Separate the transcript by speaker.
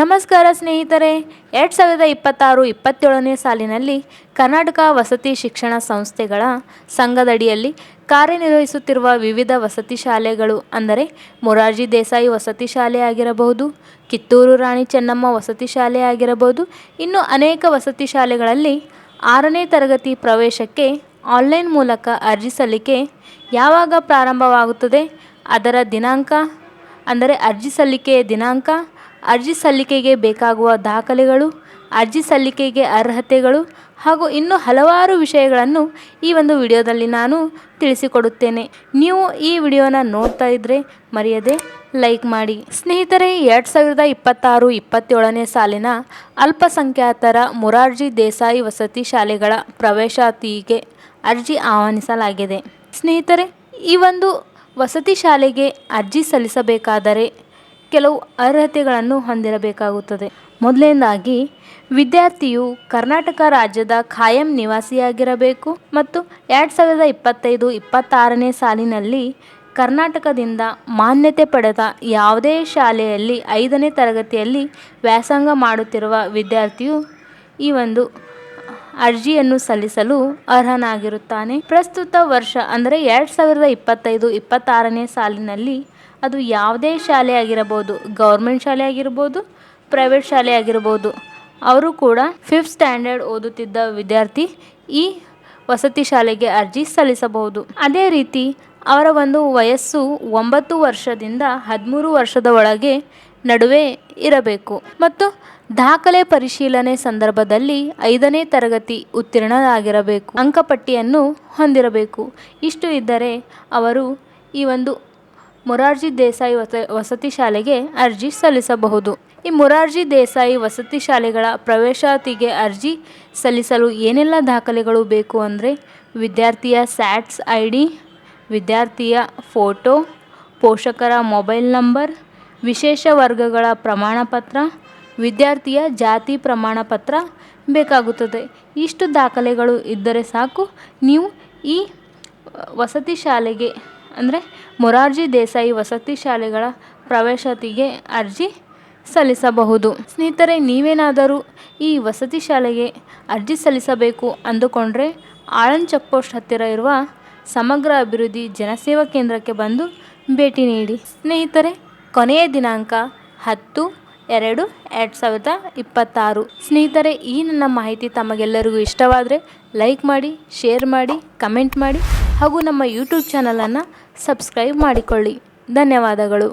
Speaker 1: ನಮಸ್ಕಾರ ಸ್ನೇಹಿತರೆ, ಎರಡು ಸಾವಿರದ ಇಪ್ಪತ್ತಾರು ಇಪ್ಪತ್ತೇಳನೇ ಸಾಲಿನಲ್ಲಿ ಕರ್ನಾಟಕ ವಸತಿ ಶಿಕ್ಷಣ ಸಂಸ್ಥೆಗಳ ಸಂಘದಡಿಯಲ್ಲಿ ಕಾರ್ಯನಿರ್ವಹಿಸುತ್ತಿರುವ ವಿವಿಧ ವಸತಿ ಶಾಲೆಗಳು ಅಂದರೆ ಮೊರಾರ್ಜಿ ದೇಸಾಯಿ ವಸತಿ ಶಾಲೆ ಆಗಿರಬಹುದು, ಕಿತ್ತೂರು ರಾಣಿ ಚೆನ್ನಮ್ಮ ವಸತಿ ಶಾಲೆ ಆಗಿರಬಹುದು, ಇನ್ನು ಅನೇಕ ವಸತಿ ಶಾಲೆಗಳಲ್ಲಿ ಆರನೇ ತರಗತಿ ಪ್ರವೇಶಕ್ಕೆ ಆನ್ಲೈನ್ ಮೂಲಕ ಅರ್ಜಿ ಸಲ್ಲಿಕೆ ಯಾವಾಗ ಪ್ರಾರಂಭವಾಗುತ್ತದೆ, ಅದರ ದಿನಾಂಕ ಅಂದರೆ ಅರ್ಜಿ ಸಲ್ಲಿಕೆಯ ದಿನಾಂಕ ಅರ್ಜಿ ಸಲ್ಲಿಕೆಗೆ ಬೇಕಾಗುವ ದಾಖಲೆಗಳು, ಅರ್ಜಿ ಸಲ್ಲಿಕೆಗೆ ಅರ್ಹತೆಗಳು ಹಾಗೂ ಇನ್ನೂ ಹಲವಾರು ವಿಷಯಗಳನ್ನು ಈ ಒಂದು ವಿಡಿಯೋದಲ್ಲಿ ನಾನು ತಿಳಿಸಿಕೊಡುತ್ತೇನೆ. ನೀವು ಈ ವಿಡಿಯೋನ ನೋಡ್ತಾ ಇದ್ದರೆ ಮರೆಯದೆ ಲೈಕ್ ಮಾಡಿ. ಸ್ನೇಹಿತರೆ, ಎರಡು ಸಾವಿರದ ಇಪ್ಪತ್ತಾರು ಇಪ್ಪತ್ತೇಳನೇ ಸಾಲಿನ ಅಲ್ಪಸಂಖ್ಯಾತರ ಮೊರಾರ್ಜಿ ದೇಸಾಯಿ ವಸತಿ ಶಾಲೆಗಳ ಪ್ರವೇಶಾತಿಗೆ ಅರ್ಜಿ ಆಹ್ವಾನಿಸಲಾಗಿದೆ. ಸ್ನೇಹಿತರೆ, ಈ ಒಂದು ವಸತಿ ಶಾಲೆಗೆ ಅರ್ಜಿ ಸಲ್ಲಿಸಬೇಕಾದರೆ ಕೆಲವು ಅರ್ಹತೆಗಳನ್ನು ಹೊಂದಿರಬೇಕಾಗುತ್ತದೆ. ಮೊದಲನೇದಾಗಿ, ವಿದ್ಯಾರ್ಥಿಯು ಕರ್ನಾಟಕ ರಾಜ್ಯದ ಖಾಯಂ ನಿವಾಸಿಯಾಗಿರಬೇಕು ಮತ್ತು ಎರಡು ಸಾವಿರದ ಇಪ್ಪತ್ತೈದು ಇಪ್ಪತ್ತಾರನೇ ಸಾಲಿನಲ್ಲಿ ಕರ್ನಾಟಕದಿಂದ ಮಾನ್ಯತೆ ಪಡೆದ ಯಾವುದೇ ಶಾಲೆಯಲ್ಲಿ ಐದನೇ ತರಗತಿಯಲ್ಲಿ ವ್ಯಾಸಂಗ ಮಾಡುತ್ತಿರುವ ವಿದ್ಯಾರ್ಥಿಯು ಈ ಒಂದು ಅರ್ಜಿಯನ್ನು ಸಲ್ಲಿಸಲು ಅರ್ಹನಾಗಿರುತ್ತಾನೆ. ಪ್ರಸ್ತುತ ವರ್ಷ, ಅಂದರೆ ಎರಡು ಸಾವಿರದ ಇಪ್ಪತ್ತೈದು ಇಪ್ಪತ್ತಾರನೇ ಸಾಲಿನಲ್ಲಿ ಅದು ಯಾವುದೇ ಶಾಲೆ ಆಗಿರಬಹುದು, ಗೌರ್ಮೆಂಟ್ ಶಾಲೆ ಆಗಿರ್ಬೋದು ಪ್ರೈವೇಟ್ ಶಾಲೆ ಆಗಿರ್ಬೋದು ಅವರು ಕೂಡ ಫಿಫ್ತ್ ಸ್ಟ್ಯಾಂಡರ್ಡ್ ಓದುತ್ತಿದ್ದ ವಿದ್ಯಾರ್ಥಿ ಈ ವಸತಿ ಶಾಲೆಗೆ ಅರ್ಜಿ ಸಲ್ಲಿಸಬಹುದು. ಅದೇ ರೀತಿ ಅವರ ಒಂದು ವಯಸ್ಸು ಒಂಬತ್ತು ವರ್ಷದಿಂದ ಹದಿಮೂರು ವರ್ಷದ ಒಳಗೆ ನಡುವೆ ಇರಬೇಕು. ಮತ್ತು ದಾಖಲೆ ಪರಿಶೀಲನೆ ಸಂದರ್ಭದಲ್ಲಿ ಐದನೇ ತರಗತಿ ಉತ್ತೀರ್ಣರಾಗಿರಬೇಕು. ಅಂಕಪಟ್ಟಿಯನ್ನು ಹೊಂದಿರಬೇಕು. ಇಷ್ಟು ಇದ್ದರೆ ಅವರು ಈ ಒಂದು ಮೊರಾರ್ಜಿ ದೇಸಾಯಿ ವಸ, ವಸತಿ ಶಾಲೆಗೆ ಅರ್ಜಿ ಸಲ್ಲಿಸಬಹುದು. ಈ ಮೊರಾರ್ಜಿ ದೇಸಾಯಿ ವಸತಿ ಶಾಲೆಗಳ ಪ್ರವೇಶಾತಿಗೆ ಅರ್ಜಿ ಸಲ್ಲಿಸಲು ಏನೆಲ್ಲ ದಾಖಲೆಗಳು ಬೇಕು ಅಂದರೆ ವಿದ್ಯಾರ್ಥಿಯ ಸ್ಯಾಟ್ಸ್ ಐ ಡಿ ವಿದ್ಯಾರ್ಥಿಯ ಫೋಟೋ, ಪೋಷಕರ ಮೊಬೈಲ್ ನಂಬರ್, ವಿಶೇಷ ವರ್ಗಗಳ ಪ್ರಮಾಣಪತ್ರ, ವಿದ್ಯಾರ್ಥಿಯ ಜಾತಿ ಪ್ರಮಾಣಪತ್ರ ಬೇಕಾಗುತ್ತದೆ. ಇಷ್ಟು ದಾಖಲೆಗಳು ಇದ್ದರೆ ಸಾಕು. ನೀವು ಈ, ವಸತಿ ಶಾಲೆಗೆ ಅಂದರೆ ಮೊರಾರ್ಜಿ ದೇಸಾಯಿ ವಸತಿ ಶಾಲೆಗಳ ಪ್ರವೇಶಾತಿಗೆ ಅರ್ಜಿ ಸಲ್ಲಿಸಬಹುದು. ಸ್ನೇಹಿತರೆ, ನೀವೇನಾದರೂ ಈ ವಸತಿ ಶಾಲೆಗೆ ಅರ್ಜಿ ಸಲ್ಲಿಸಬೇಕು ಅಂದುಕೊಂಡ್ರೆ ಆಳನ್ ಚೆಕ್ ಪೋಸ್ಟ್ ಹತ್ತಿರ ಇರುವ ಸಮಗ್ರ ಅಭಿವೃದ್ಧಿ ಜನಸೇವಾ ಕೇಂದ್ರಕ್ಕೆ ಬಂದು ಭೇಟಿ ನೀಡಿ. ಸ್ನೇಹಿತರೆ, ಕೊನೆಯ ದಿನಾಂಕ ಹತ್ತು ಎರಡು ಎರಡು ಸಾವಿರದ ಇಪ್ಪತ್ತಾರು. ಸ್ನೇಹಿತರೆ, ಈ ನನ್ನ ಮಾಹಿತಿ ತಮಗೆಲ್ಲರಿಗೂ ಇಷ್ಟವಾದರೆ ಲೈಕ್ ಮಾಡಿ, ಶೇರ್ ಮಾಡಿ, ಕಮೆಂಟ್ ಮಾಡಿ. ಹಾಗೂ ನಮ್ಮ ಯೂಟ್ಯೂಬ್ ಚಾನಲನ್ನು ಸಬ್ಸ್ಕ್ರೈಬ್ ಮಾಡಿಕೊಳ್ಳಿ. ಧನ್ಯವಾದಗಳು.